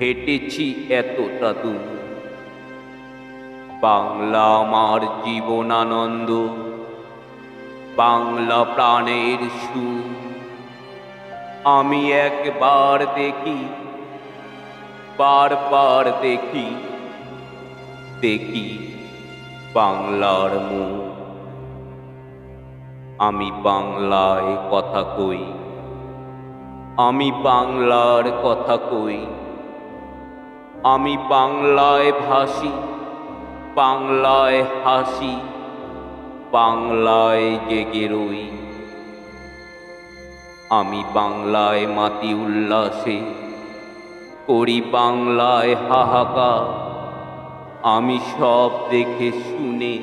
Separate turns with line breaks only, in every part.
হেঁটেছি এতটা দূর। বাংলা আমার জীবনানন্দ, বাংলা প্রাণের সুর। আমি একবার দেখি, বারবার দেখি দেখি বাংলার মুখ। আমি বাংলায় কথা কই, আমি বাংলার কথা কই। আমি বাংলায় ভাসি, বাংলায় হাসি, বাংলায় জেগে রই। আমি বাংলায় মাতি উল্লাসে, করি বাংলায় হাহাকা আমি সব দেখে শুনে,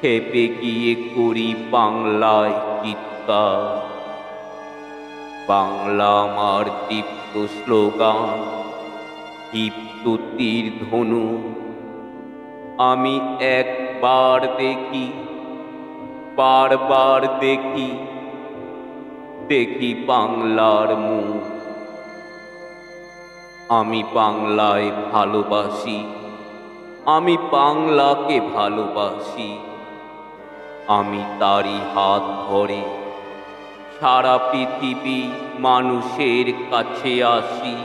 খেপে গিয়ে করি বাংলায় চিৎকার। বাংলা আমার দীপ্ত স্লোগান। দীপ্ত তীর ধনু, আমি একবার দেখি, বারবার দেখি দেখি বাংলার মুখ। আমি বাংলায় ভালোবাসি, আমি বাংলাকে ভালোবাসি, আমি তারই হাত ধরে সারা পৃথিবী মানুষের কাছে আসি।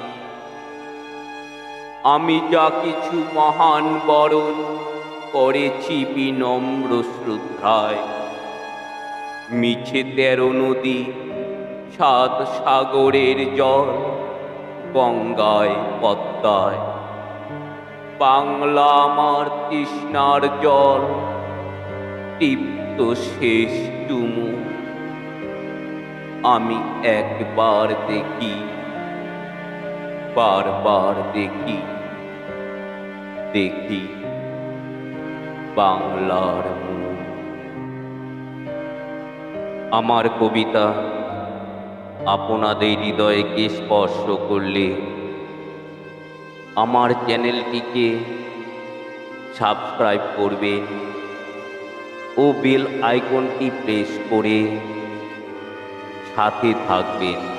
আমি যা কিছু মহান বরণ করেছি বিনম্র শ্রদ্ধায়। মিছে তেরো নদী, সাত সাগরের জল গঙ্গায় পদ্মায়। বাংলা আমার তৃষ্ণার জল তৃপ্ত শেষ চুমু। আমি একবার দেখি বারবার দেখি দেখি বাংলার আমার কবিতা আপনাদের হৃদয়কে স্পর্শ করলে আমার চ্যানেলটিকে সাবস্ক্রাইব করবেন ও বেল আইকনটি প্রেস করে সাথে থাকবেন।